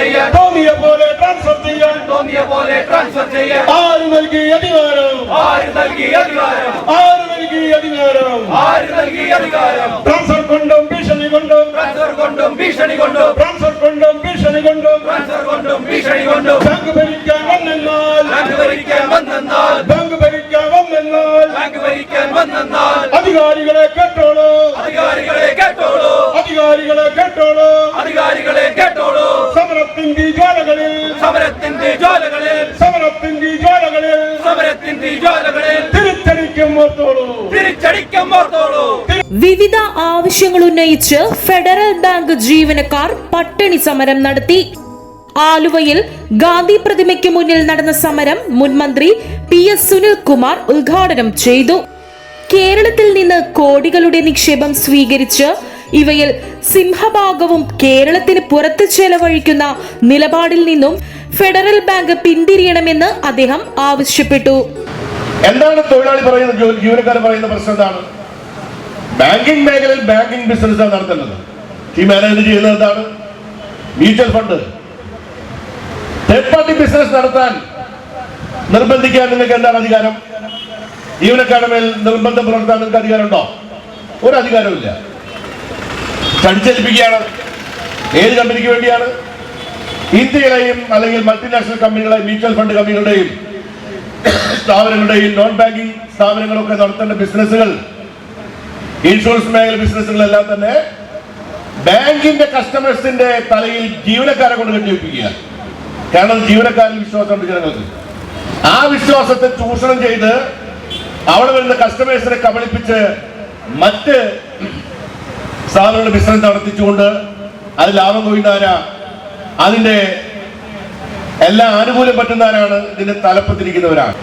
ചെയ്യാൻ. ടോമിയെ ട്രാൻസ്ഫർ ചെയ്യാൻ. ടോമിയെ പോലെ ട്രാൻസ്ഫർ ചെയ്യാൻ. ആര് നൽകി അധികാരം? ആര് നൽകി അധികാരം? ആര് നൽകി അധികാരം? ആര് നൽകി അധികാരം? ട്രാൻസ്ഫർ കൊണ്ടും ഭീഷണി കൊണ്ടും. ട്രാൻസ്ഫർ കൊണ്ടും ഭീഷണി കൊണ്ടും. ട്രാൻസ്ഫർ കൊണ്ടും ഭീഷണി കൊണ്ടും. ട്രാൻസ്ഫർ കൊണ്ടും ഭീഷണി കൊണ്ടും. ബാങ്ക് ഭരിക്കാൻ വന്നെന്നാൽ. ബാങ്ക് ഭരിക്കാൻ വന്നെന്നാൽ. ബാങ്ക് ഭരിക്കാൻ വന്നെന്നാൽ. ബാങ്ക് ഭരിക്കാൻ വന്നെന്നാൽ. അധികാരികളെ കേട്ടോളൂ. അധികാരികളെ കേട്ടോളൂ. അധികാരികളെ കേട്ടോളൂ. അധികാരികളെ കേട്ടോ സമരത്തിന്റെ ജ്വാലകളിൽ സമരത്തിന്റെ ജ്വാലകളിൽ സമരത്തിന്റെ ജ്വാലകളിൽ തിരിച്ചടിക്കും ഓർത്തോളൂ. തിരിച്ചടിക്കാൻ ഓർത്തോളൂ. വിവിധ ആവശ്യങ്ങൾ ഉന്നയിച്ച് ഫെഡറൽ ബാങ്ക് ജീവനക്കാർ പട്ടിണി സമരം നടത്തി. ആലുവയിൽ ഗാന്ധി പ്രതിമയ്ക്ക് മുന്നിൽ നടന്ന സമരം മുൻമന്ത്രി പി എസ് സുനിൽകുമാർ ഉദ്ഘാടനം ചെയ്തു. കേരളത്തിൽ നിന്ന് കോടികളുടെ നിക്ഷേപം സ്വീകരിച്ച് ഇവയിൽ സിംഹഭാഗവും കേരളത്തിന് പുറത്ത് ചെലവഴിക്കുന്ന നിലപാടിൽ നിന്നും ഫെഡറൽ ബാങ്ക് പിന്തിരിയണമെന്ന് അദ്ദേഹം ആവശ്യപ്പെട്ടു. എന്താണ് തൊഴിലാളി പറയുന്നത്? ജീവനക്കാർ പറയുന്ന പ്രശ്നം എന്താണ്? ബാങ്കിംഗ് മേഖലയിൽ ബാങ്കിംഗ് ബിസിനസ്സാണ് നടത്തേണ്ടത് ഈ മാനേജ് ചെയ്യുന്നത് എന്താണ്? Mutual fund. Third party business നടത്താൻ നിർബന്ധിക്കാൻ നിങ്ങൾക്ക് എന്താണ് അധികാരം? ജീവനക്കാരുടെ മേൽ നിർബന്ധം പുലർത്താൻ നിങ്ങൾക്ക് അധികാരമുണ്ടോ? ഒരു അധികാരമില്ല ചടിച്ചേൽപ്പിക്കുകയാണ് ഏത് കമ്പനിക്ക് വേണ്ടിയാണ്? ഇന്ത്യയിലെയും അല്ലെങ്കിൽ മൾട്ടിനാഷണൽ കമ്പനികളെയും മ്യൂച്വൽ ഫണ്ട് കമ്പനികളുടെയും സ്ഥാപനങ്ങളുടെയും നോൺ ബാങ്കിങ് സ്ഥാപനങ്ങളൊക്കെ നടത്തേണ്ട ബിസിനസ്സുകൾ ഇൻഷുറൻസ് മേഖല ബിസിനസ്സുകളെല്ലാം തന്നെ ബാങ്കിന്റെ കസ്റ്റമേഴ്സിന്റെ തലയിൽ ജീവനക്കാരെ കൊണ്ട് കെട്ടിവെപ്പിക്കുക കാരണം ജീവനക്കാരിൽ വിശ്വാസമുണ്ട് ജനങ്ങൾക്ക്. ആ വിശ്വാസത്തെ ചൂഷണം ചെയ്ത് അവിടെ വരുന്ന കസ്റ്റമേഴ്സിനെ കബളിപ്പിച്ച് മറ്റ് സ്ഥാപനങ്ങളുടെ ബിസിനസ് നടത്തിച്ചുകൊണ്ട് അത് ലാഭം കൊയ്യുന്നവരാ അതിന്റെ എല്ലാ ആനുകൂല്യം പറ്റുന്നവരാണ് ഇതിന്റെ തലപ്പത്തിരിക്കുന്നവരാണ്.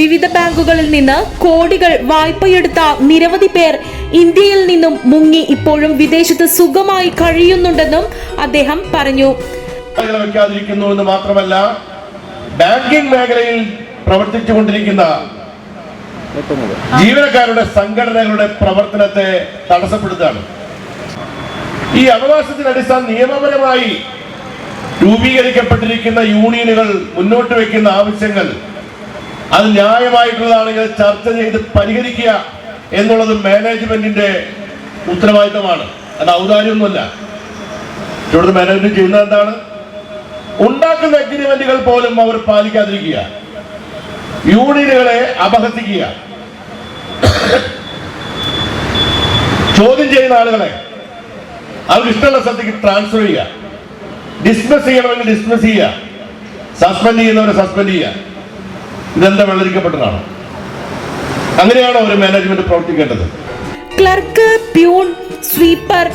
വിവിധ ബാങ്കുകളിൽ നിന്ന് കോടികൾ വായ്പയെടുത്ത നിരവധി പേർ ഇന്ത്യയിൽ നിന്നും മുങ്ങി ഇപ്പോഴും വിദേശത്ത് സുഖമായി കഴിയുന്നുണ്ടെന്നും അദ്ദേഹം പറഞ്ഞു. വെക്കാതിരിക്കുന്നു എന്ന് മാത്രമല്ല ബാങ്കിംഗ് മേഖലയിൽ പ്രവർത്തിച്ചുകൊണ്ടിരിക്കുന്ന ജീവനക്കാരുടെ സംഘടനകളുടെ പ്രവർത്തനത്തെ തടസ്സപ്പെടുത്തുകയാണ്. ഈ അവകാശത്തിന് അടിസ്ഥാന നിയമപരമായി രൂപീകരിക്കപ്പെട്ടിരിക്കുന്ന യൂണിയനുകൾ മുന്നോട്ട് വെക്കുന്ന ആവശ്യങ്ങൾ അത് ന്യായമായിട്ടുള്ളതാണെങ്കിൽ ചർച്ച ചെയ്ത് പരിഹരിക്കുക എന്നുള്ളത് മാനേജ്മെന്റിന്റെ ഉത്തരവാദിത്തമാണ്. അത് ഔദാര്യമൊന്നുമല്ല. ഇവിടുത്തെ മാനേജ്മെന്റ് ചെയ്യുന്നത് എന്താണ്? ഉണ്ടാക്കുന്ന അഗ്രിമെന്റുകൾ പോലും അവർ പാലിക്കാതിരിക്കുക. യൂണിയനുകളെ അപഹസിക്കുക. ചോദ്യം ചെയ്യുന്ന ആളുകളെ അവർക്ക് ഇഷ്ടമുള്ള സ്ഥലത്തേക്ക് ട്രാൻസ്ഫർ ചെയ്യുക. ഡിസ്മിസ് ചെയ്യണമെങ്കിൽ ഡിസ്മിസ് ചെയ്യുക. സസ്പെൻഡ് ചെയ്യുന്നവരെ സസ്പെൻഡ് ചെയ്യുക. ഇതെന്താ വെള്ളരിക്കപ്പെട്ടതാണ്? അങ്ങനെയാണ് ഒരു മാനേജ്മെന്റ് പ്രവർത്തിക്കേണ്ടത്? ക്ലർക്ക് പ്യൂൺ സ്വീപ്പർ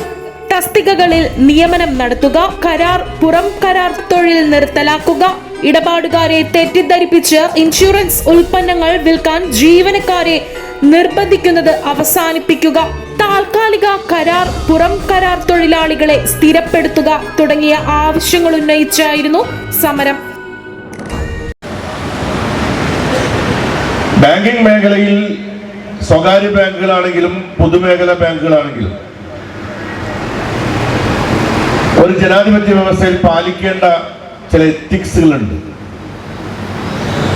തസ്തികകളിൽ നിയമനം നടത്തുക കരാർ പുറം കരാർ തൊഴിൽ നിർത്തലാക്കുക ഇടപാടുകാരെ തെറ്റിദ്ധരിപ്പിച്ച് ഇൻഷുറൻസ് ഉൽപ്പന്നങ്ങൾ വിൽക്കാൻ ജീവനക്കാരെ നിർബന്ധിക്കുന്നത് അവസാനിപ്പിക്കുക. താൽക്കാലിക കരാർ പുറം കരാർ തൊഴിലാളികളെ സ്ഥിരപ്പെടുത്തുക തുടങ്ങിയ ആവശ്യങ്ങൾ ഉന്നയിച്ചായിരുന്നു സമരം. ബാങ്കിംഗ് മേഖലയിൽ സ്വകാര്യ ബാങ്കുകളാണെങ്കിലും പൊതുമേഖലാ ബാങ്കുകളാണെങ്കിലും ഒരു ജനാധിപത്യ വ്യവസ്ഥയിൽ പാലിക്കേണ്ട ചില എത്തിക്സുകളുണ്ട്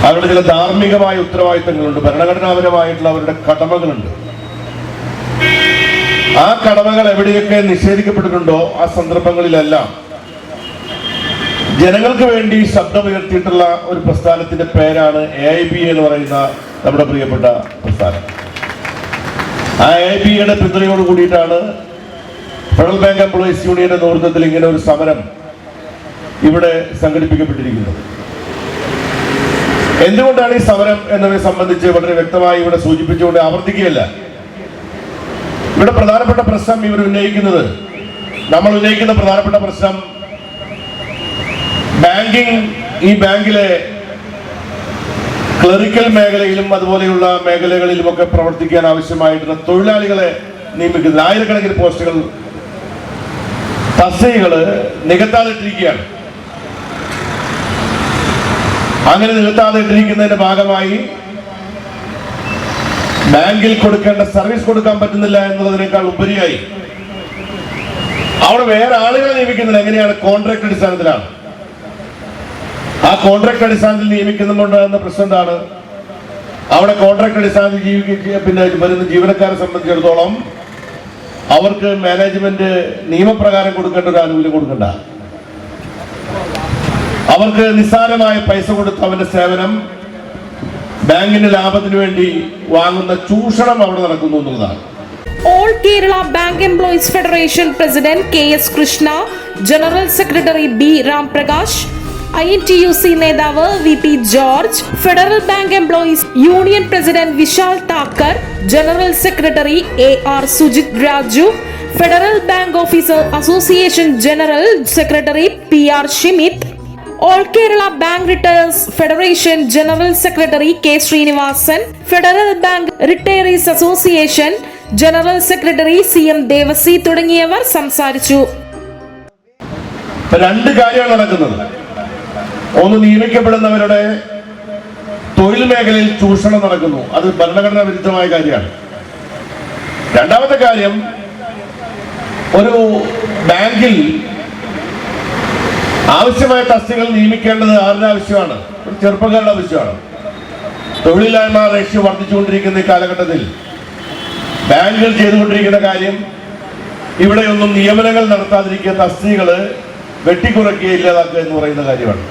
അവരുടെ ചില ധാർമ്മികമായ ഉത്തരവാദിത്തങ്ങളുണ്ട്. ഭരണഘടനാപരമായിട്ടുള്ള അവരുടെ കടമകളുണ്ട്. ആ കടമകൾ എവിടെയൊക്കെ നിഷേധിക്കപ്പെട്ടിട്ടുണ്ടോ ആ സന്ദർഭങ്ങളിലെല്ലാം ജനങ്ങൾക്ക് വേണ്ടി ശബ്ദമുയർത്തിയിട്ടുള്ള ഒരു പ്രസ്ഥാനത്തിന്റെ പേരാണ് എ ഐ ബി എന്ന് പറയുന്ന നമ്മുടെ പ്രിയപ്പെട്ട പ്രസ്ഥാനം. ആ എ ഐ ബിയുടെ പിന്തുണയോട് കൂടിയിട്ടാണ് ഫെഡറൽ ബാങ്ക് എംപ്ലോയീസ് യൂണിയന്റെ നേതൃത്വത്തിൽ ഇങ്ങനെ ഒരു സമരം ഇവിടെ സംഘടിപ്പിക്കപ്പെട്ടിരിക്കുന്നത്. എന്തുകൊണ്ടാണ് ഈ സമരം എന്നതിനെ സംബന്ധിച്ച് വളരെ വ്യക്തമായി ഇവിടെ സൂചിപ്പിച്ചുകൊണ്ട് ആവർത്തിക്കുകയല്ല? ഇവിടെ പ്രധാനപ്പെട്ട പ്രശ്നം ഇവർ ഉന്നയിക്കുന്നത് നമ്മൾ ഉന്നയിക്കുന്ന പ്രധാനപ്പെട്ട പ്രശ്നം ബാങ്കിങ് ഈ ബാങ്കിലെ ക്ലറിക്കൽ മേഖലയിലും അതുപോലെയുള്ള മേഖലകളിലുമൊക്കെ പ്രവർത്തിക്കാൻ ആവശ്യമായിട്ടുള്ള തൊഴിലാളികളെ നിയമിക്കുന്ന ആയിരക്കണക്കിന് പോസ്റ്റുകൾ തസ്തികൾ നികത്താതെ ഇട്ടിരിക്കുകയാണ് അങ്ങനെ നിർത്താതെ ഇട്ടിരിക്കുന്നതിന്റെ ഭാഗമായി ബാങ്കിൽ കൊടുക്കേണ്ട സർവീസ് കൊടുക്കാൻ പറ്റുന്നില്ല എന്നുള്ളതിനേക്കാൾ ഉപരിയായി. അവിടെ വേറെ ആളുകളെ നിയമിക്കുന്നത് എങ്ങനെയാണ് കോൺട്രാക്ട് അടിസ്ഥാനത്തിലാണ്? ആ കോൺട്രാക്ട് അടിസ്ഥാനത്തിൽ നിയമിക്കുന്നുണ്ടാകുന്ന പ്രശ്നം എന്താണ്? അവിടെ കോൺട്രാക്ട് അടിസ്ഥാനത്തിൽ ജീവിക്കുക പിന്നെ വരുന്ന ജീവനക്കാരെ സംബന്ധിച്ചിടത്തോളം അവർക്ക് മാനേജ്മെന്റ് നിയമപ്രകാരം കൊടുക്കേണ്ട ഒരു ആനുകൂല്യം കൊടുക്കണ്ട. അവർക്ക് നിസ്സാരമായ പൈസ കൊടുത്ത് അവന്റെ സേവനം ബാങ്കിന്റെ ലാഭത്തിന് വേണ്ടി വാങ്ങുന്ന ചൂഷണം അവിടെ നടക്കുന്നു എന്നുള്ളതാണ്. All Kerala bank employees federation president K S Krishna general secretary B Ramprakash I N T U C നേതാവ് V P George federal bank employees union president Vishal Thakkar general secretary A R Sujith Raju federal bank officer association general secretary P R Shimith all Kerala bank retirees federation general secretary K Srinivasan federal bank retirees association general secretary C M Devassy തുടങ്ങിയവർ സംസാരിച്ചു. രണ്ട് കാര്യമാണ് നടക്കുന്നത്. ഒന്ന് നിയമിക്കപ്പെടുന്നവരുടെ തൊഴിൽ മേഖലയിൽ ചൂഷണം നടക്കുന്നു. അത് ഭരണഘടനാ വിരുദ്ധമായ കാര്യമാണ്. രണ്ടാമത്തെ കാര്യം ഒരു ബാങ്കിൽ ആവശ്യമായ തസ്തികൾ നിയമിക്കേണ്ടത് ആരുടെ ആവശ്യമാണ്? ഒരു ചെറുപ്പക്കാരുടെ ആവശ്യമാണ്. തൊഴിലില്ലായ്മ റേഷ്യം വർദ്ധിച്ചുകൊണ്ടിരിക്കുന്ന ഈ കാലഘട്ടത്തിൽ ബാങ്കുകൾ ചെയ്തുകൊണ്ടിരിക്കുന്ന കാര്യം ഇവിടെയൊന്നും നിയമനങ്ങൾ നടത്താതിരിക്കുക തസ്തികൾ വെട്ടിക്കുറയ്ക്കുക ഇല്ലാതാക്കുക എന്ന് പറയുന്ന കാര്യമാണ്.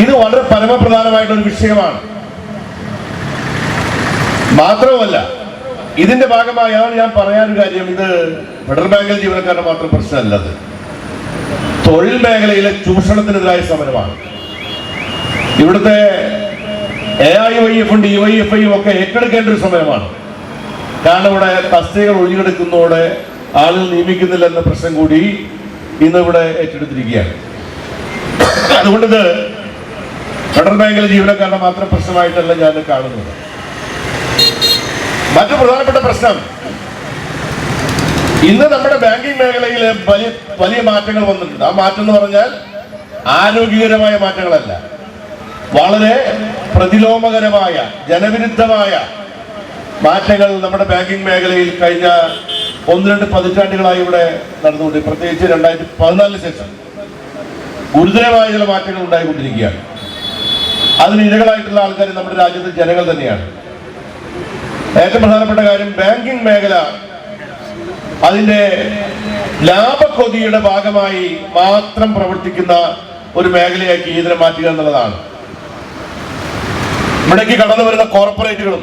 ഇത് വളരെ പരമപ്രധാനമായിട്ടൊരു വിഷയമാണ്. മാത്രവുമല്ല ഇതിന്റെ ഭാഗമായാണ് ഞാൻ പറയാനൊരു കാര്യം. ഇത് ഫെഡറൽ ബാങ്കിലെ ജീവനക്കാരുടെ മാത്രം പ്രശ്നമല്ല അത്. തൊഴിൽ മേഖലയിലെ ചൂഷണത്തിനെതിരായ സമരമാണ്. ഇവിടുത്തെ എ ഐ വൈ എഫും ഡി വൈ എഫ് ഐയും ഒക്കെ ഏറ്റെടുക്കേണ്ട ഒരു സമയമാണ് കാരണം ഇവിടെ തസ്തികകൾ ഒഴിഞ്ഞെടുക്കുന്നതോടെ ആളുകൾ നിയമിക്കുന്നില്ല എന്ന പ്രശ്നം കൂടി ഇന്ന് ഇവിടെ ഏറ്റെടുത്തിരിക്കുകയാണ്. അതുകൊണ്ട് ഇത് ഫെഡറൽ ബാങ്കിലെ ജീവനക്കാരുടെ മാത്രം പ്രശ്നമായിട്ടല്ല ഞാൻ കാണുന്നത്. മറ്റു പ്രധാനപ്പെട്ട പ്രശ്നം ഇന്ന് നമ്മുടെ ബാങ്കിങ് മേഖലയിൽ വലിയ വലിയ മാറ്റങ്ങൾ വന്നിട്ടുണ്ട്. ആ മാറ്റം എന്ന് പറഞ്ഞാൽ ആരോഗ്യകരമായ മാറ്റങ്ങളല്ല. വളരെ പ്രതിലോമകരമായ ജനവിരുദ്ധമായ മാറ്റങ്ങൾ നമ്മുടെ ബാങ്കിങ് മേഖലയിൽ കഴിഞ്ഞ ഒന്ന് രണ്ട് പതിറ്റാണ്ടുകളായി ഇവിടെ നടന്നുകൊണ്ട് പ്രത്യേകിച്ച് രണ്ടായിരത്തി പതിനാലിന് ശേഷം ഗുരുതരമായ ചില മാറ്റങ്ങൾ ഉണ്ടായിക്കൊണ്ടിരിക്കുകയാണ്. അതിന് ഇരകളായിട്ടുള്ള ആൾക്കാർ നമ്മുടെ രാജ്യത്തെ ജനങ്ങൾ തന്നെയാണ്. ഏറ്റവും പ്രധാനപ്പെട്ട കാര്യം ബാങ്കിങ് മേഖല അതിന്റെ ലാഭക്കൊതിയുടെ ഭാഗമായി മാത്രം പ്രവർത്തിക്കുന്ന ഒരു മേഖലയാക്കി ഇതിനെ മാറ്റുക എന്നുള്ളതാണ്. ഇവിടേക്ക് കടന്നു വരുന്ന കോർപ്പറേറ്റുകളും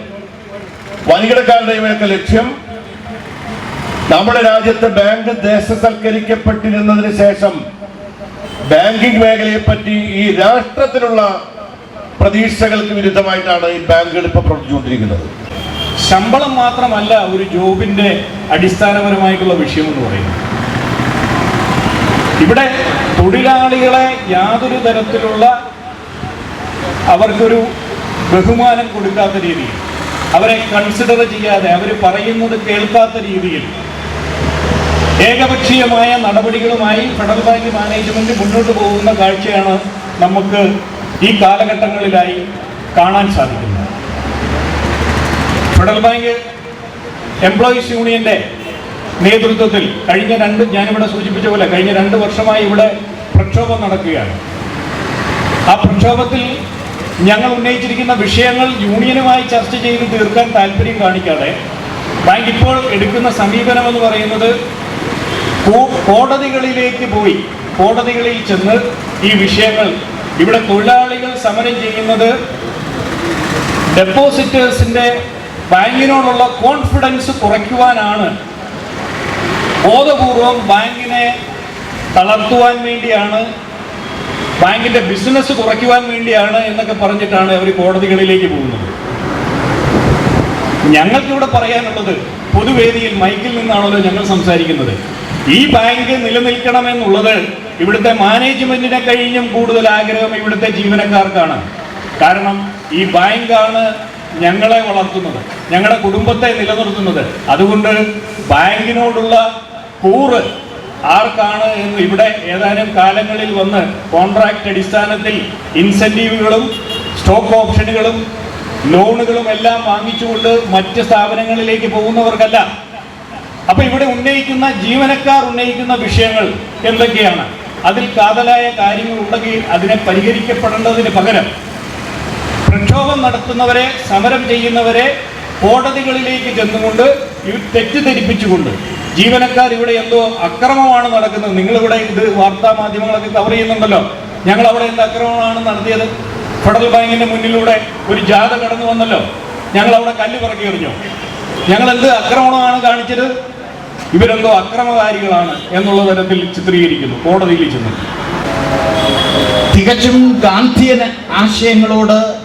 വൻകിടക്കാരുടെയും ഒക്കെ ലക്ഷ്യം നമ്മുടെ രാജ്യത്ത് ബാങ്ക് ദേശസൽക്കരിക്കപ്പെട്ടിരുന്നതിന് ശേഷം ബാങ്കിംഗ് മേഖലയെ പറ്റി ഈ രാഷ്ട്രത്തിലുള്ള പ്രതീക്ഷകൾക്ക് വിരുദ്ധമായിട്ടാണ് ഈ ബാങ്കുകൾ ഇപ്പോൾ പ്രവർത്തിച്ചുകൊണ്ടിരിക്കുന്നത്. ശമ്പളം മാത്രമല്ല ഒരു ജോബിന്റെ അടിസ്ഥാനപരമായിട്ടുള്ള വിഷയം എന്ന് പറയുന്നത്. ഇവിടെ തൊഴിലാളികളെ യാതൊരു തരത്തിലുള്ള അവർക്കൊരു ബഹുമാനം കൊടുക്കാത്ത രീതിയിൽ അവരെ കൺസിഡർ ചെയ്യാതെ അവർ പറയുന്നത് കേൾക്കാത്ത രീതിയിൽ ഏകപക്ഷീയമായ നടപടികളുമായി ഫെഡറൽ ബാങ്ക് മാനേജ്മെന്റ് മുന്നോട്ട് പോകുന്ന കാഴ്ചയാണ് നമുക്ക് ഈ കാലഘട്ടങ്ങളിലായി കാണാൻ സാധിക്കുന്നത്. ഫെഡറൽ ബാങ്ക് എംപ്ലോയീസ് യൂണിയന്റെ നേതൃത്വത്തിൽ കഴിഞ്ഞ രണ്ട് ഞാനിവിടെ സൂചിപ്പിച്ച പോലെ കഴിഞ്ഞ രണ്ട് വർഷമായി ഇവിടെ പ്രക്ഷോഭം നടക്കുകയാണ്. ആ പ്രക്ഷോഭത്തിൽ ഞങ്ങൾ ഉന്നയിച്ചിരിക്കുന്ന വിഷയങ്ങൾ യൂണിയനുമായി ചർച്ച ചെയ്ത് തീർക്കാൻ താല്പര്യം കാണിക്കാതെ ബാങ്ക് ഇപ്പോൾ എടുക്കുന്ന സമീപനം എന്ന് പറയുന്നത് കോടതികളിലേക്ക് പോയി കോടതികളിൽ ചെന്ന് ഈ വിഷയങ്ങൾ ഇവിടെ തൊഴിലാളികൾ സമരം ചെയ്യുന്നത് ഡെപ്പോസിറ്റേഴ്സിന്റെ ബാങ്കിനോടുള്ള കോൺഫിഡൻസ് കുറയ്ക്കുവാനാണ് ബോധപൂർവം ബാങ്കിനെ തളർത്തുവാൻ വേണ്ടിയാണ് ബാങ്കിന്റെ ബിസിനസ് കുറയ്ക്കുവാൻ വേണ്ടിയാണ് എന്നൊക്കെ പറഞ്ഞിട്ടാണ് അവർ കോടതികളിലേക്ക് പോകുന്നത്. ഞങ്ങൾക്കിവിടെ പറയാനുള്ളത് പൊതുവേദിയിൽ മൈക്കിൽ നിന്നാണല്ലോ ഞങ്ങൾ സംസാരിക്കുന്നത്. ഈ ബാങ്ക് നിലനിൽക്കണമെന്നുള്ളത് ഇവിടുത്തെ മാനേജ്മെന്റിനെ കഴിഞ്ഞും കൂടുതൽ ആഗ്രഹം ഇവിടുത്തെ ജീവനക്കാർക്കാണ്. കാരണം ഈ ബാങ്കാണ് ഞങ്ങളെ വളർത്തുന്നത് ഞങ്ങളുടെ കുടുംബത്തെ നിലനിർത്തുന്നത്. അതുകൊണ്ട് ബാങ്കിനോടുള്ള കൂറ് ആർക്കാണ് എന്ന് ഇവിടെ ഏതാനും കാലങ്ങളിൽ വന്ന് കോൺട്രാക്ട് അടിസ്ഥാനത്തിൽ ഇൻസെന്റീവുകളും സ്റ്റോക്ക് ഓപ്ഷനുകളും ലോണുകളും എല്ലാം വാങ്ങിച്ചുകൊണ്ട് മറ്റ് സ്ഥാപനങ്ങളിലേക്ക് പോകുന്നവർക്കല്ല. അപ്പൊ ഇവിടെ ഉന്നയിക്കുന്ന ജീവനക്കാർ ഉന്നയിക്കുന്ന വിഷയങ്ങൾ എന്തൊക്കെയാണ്? അതിൽ കാതലായ കാര്യങ്ങൾ ഉണ്ടെങ്കിൽ അതിനെ പരിഹരിക്കപ്പെടേണ്ടതിന് പകരം പ്രക്ഷോഭം നടത്തുന്നവരെ സമരം ചെയ്യുന്നവരെ കോടതികളിലേക്ക് ചെന്നുകൊണ്ട് തെറ്റിദ്ധരിപ്പിച്ചുകൊണ്ട്. ജീവനക്കാർ ഇവിടെ എന്തോ അക്രമമാണ് നടക്കുന്നത്. നിങ്ങളിവിടെ ഇത് വാർത്താ മാധ്യമങ്ങളൊക്കെ കവർ ചെയ്യുന്നുണ്ടല്ലോ. ഞങ്ങൾ അവിടെ എന്ത് അക്രമമാണ് നടത്തിയത്? ഫെഡറൽ ബാങ്കിന്റെ മുന്നിലൂടെ ഒരു ജാഥ കടന്നു വന്നല്ലോ. ഞങ്ങൾ അവിടെ കല്ല് പറക്കി എറിഞ്ഞു. ഞങ്ങൾ എന്ത് അക്രമമാണ് കാണിച്ചത്? ഇവരെന്തോ അക്രമകാരികളാണ് എന്നുള്ള തരത്തിൽ ചിത്രീകരിക്കുന്നു കോടതിയിൽ ചെന്നു. തികച്ചും ഗാന്ധിയൻ ആശയങ്ങളോട്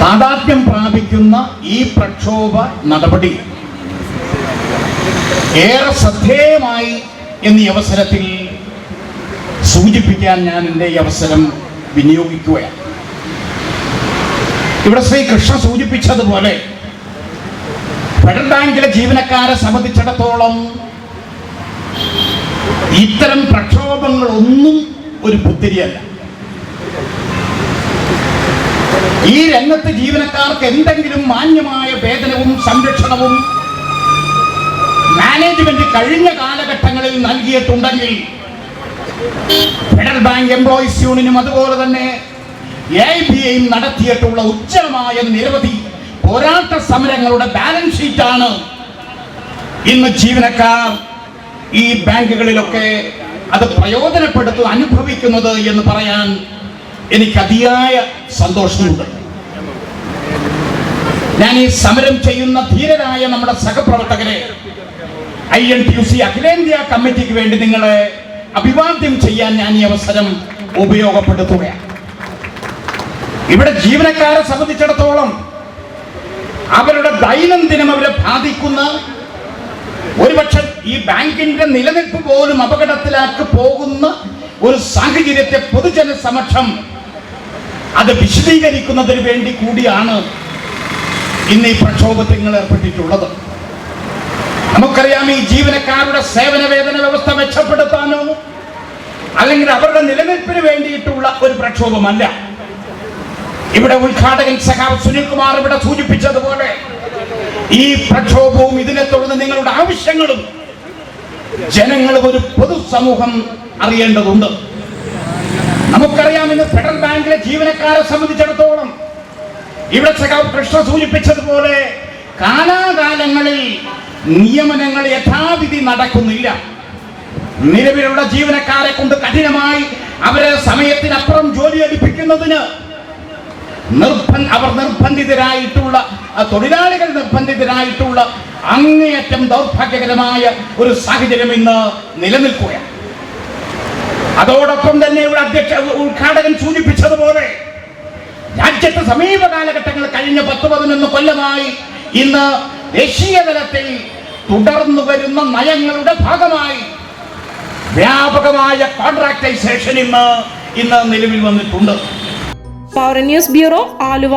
താതാത്മ്യം പ്രാപിക്കുന്ന ഈ പ്രക്ഷോഭ നടപടി ഏറെ ശ്രദ്ധേയമായി എന്നീ അവസരത്തിൽ സൂചിപ്പിക്കാൻ ഞാൻ എന്റെ ഈ അവസരം വിനിയോഗിക്കുകയാണ്. ഇവിടെ ശ്രീ കൃഷ്ണ സൂചിപ്പിച്ചതുപോലെ ഫെഡറൽ ബാങ്കിലെ ജീവനക്കാരെ സംബന്ധിച്ചിടത്തോളം ഇത്തരം പ്രക്ഷോഭങ്ങളൊന്നും ഒരു പുത്തിരിയല്ല. ഈ രംഗത്ത് ജീവനക്കാർക്ക് എന്തെങ്കിലും മാന്യമായ വേതനവും സംരക്ഷണവും മാനേജ്മെന്റ് കഴിഞ്ഞ കാലഘട്ടങ്ങളിൽ നൽകിയിട്ടുണ്ടെങ്കിൽ ഫെഡറൽ ബാങ്ക് എംപ്ലോയീസ് യൂണിയനും അതുപോലെ തന്നെ എ ബി ഐയും നടത്തിയിട്ടുള്ള ഉജ്ജ്വലമായ നിരവധി പോരാട്ട സമരങ്ങളുടെ ബാലൻസ് ഷീറ്റാണ് ഇന്ന് ജീവനക്കാർ ഈ ബാങ്കുകളിലൊക്കെ അത് പ്രയോജനപ്പെടുത്തു അനുഭവിക്കുന്നത് എന്ന് പറയാൻ എനിക്ക് അതിയായ സന്തോഷമുണ്ട്. ഞാൻ ഈ സമരം ചെയ്യുന്ന ധീരരായ നമ്മുടെ സഹപ്രവർത്തകരെ I N T U C അഖിലേന്ത്യാ കമ്മിറ്റിക്ക് വേണ്ടി നിങ്ങളെ അഭിവാദ്യം ചെയ്യാൻ ഞാൻ ഈ അവസരം ഉപയോഗപ്പെടുത്തുകയാണ്. ഇവിടെ ജീവനക്കാരെ സംബന്ധിച്ചിടത്തോളം അവരുടെ ദൈനംദിനം അവരെ ബാധിക്കുന്ന ഒരുപക്ഷെ ഈ ബാങ്കിന്റെ നിലനിൽപ്പ് പോലും അപകടത്തിലാക്കി പോകുന്ന ഒരു സാഹചര്യത്തെ പൊതുജന സമക്ഷം അത് വിശദീകരിക്കുന്നതിന് വേണ്ടി കൂടിയാണ് ഇന്ന് ഈ പ്രക്ഷോഭത്തിൽ ഏർപ്പെട്ടിട്ടുള്ളത്. നമുക്കറിയാം ഈ ജീവനക്കാരുടെ സേവന വേതന വ്യവസ്ഥ മെച്ചപ്പെടുത്താനോ അല്ലെങ്കിൽ അവരുടെ നിലനിൽപ്പിന് വേണ്ടിയിട്ടുള്ള ഒരു പ്രക്ഷോഭമല്ല. ഇവിടെ ഉദ്ഘാടകൻ സഖാവ് സുനിൽകുമാർ ഇവിടെ സൂചിപ്പിച്ചതുപോലെ ഈ പ്രക്ഷോഭവും ഇതിനെ തുടർന്ന് നിങ്ങളുടെ ആവശ്യങ്ങളും ജനങ്ങളും ഒരു പൊതുസമൂഹം അറിയേണ്ടതുണ്ട്. നമുക്കറിയാം ഇന്ന് ഫെഡറൽ ബാങ്കിലെ ജീവനക്കാരെ സംബന്ധിച്ചിടത്തോളം ഇവിടെ സഖാവ് കൃഷ്ണ സൂചിപ്പിച്ചതുപോലെ കാലാകാലങ്ങളിൽ നിയമനങ്ങൾ യഥാവിധി നടക്കുന്നില്ല. നിലവിലുള്ള ജീവനക്കാരെ കൊണ്ട് കഠിനമായി അവരെ സമയത്തിനപ്പുറം ജോലി എടുപ്പിക്കുന്നതിന് നിർബന്ധ അവർ നിർബന്ധിതരായിട്ടുള്ള തൊഴിലാളികൾ നിർബന്ധിതരായിട്ടുള്ള അങ്ങേയറ്റം ദൗർഭാഗ്യകരമായ ഒരു സാഹചര്യം ഇന്ന് നിലനിൽക്കുകയാണ്. അതോടൊപ്പം തന്നെ ഇവിടെ അധ്യക്ഷ ഉദ്ഘാടകൻ സൂചിപ്പിച്ചതുപോലെ രാജ്യത്തെ സമീപ കാലഘട്ടങ്ങൾ കഴിഞ്ഞ പത്ത് പതിനൊന്ന് കൊല്ലമായി ഇന്ന് ദേശീയ തലത്തിൽ തുടർന്നു വരുന്ന നയങ്ങളുടെ ഭാഗമായി വ്യാപകമായ കോൺട്രാക്ടൈസേഷൻ ഇന്ന് ഇന്ന് നിലവിൽ വന്നിട്ടുണ്ട്. News bureau Aluva.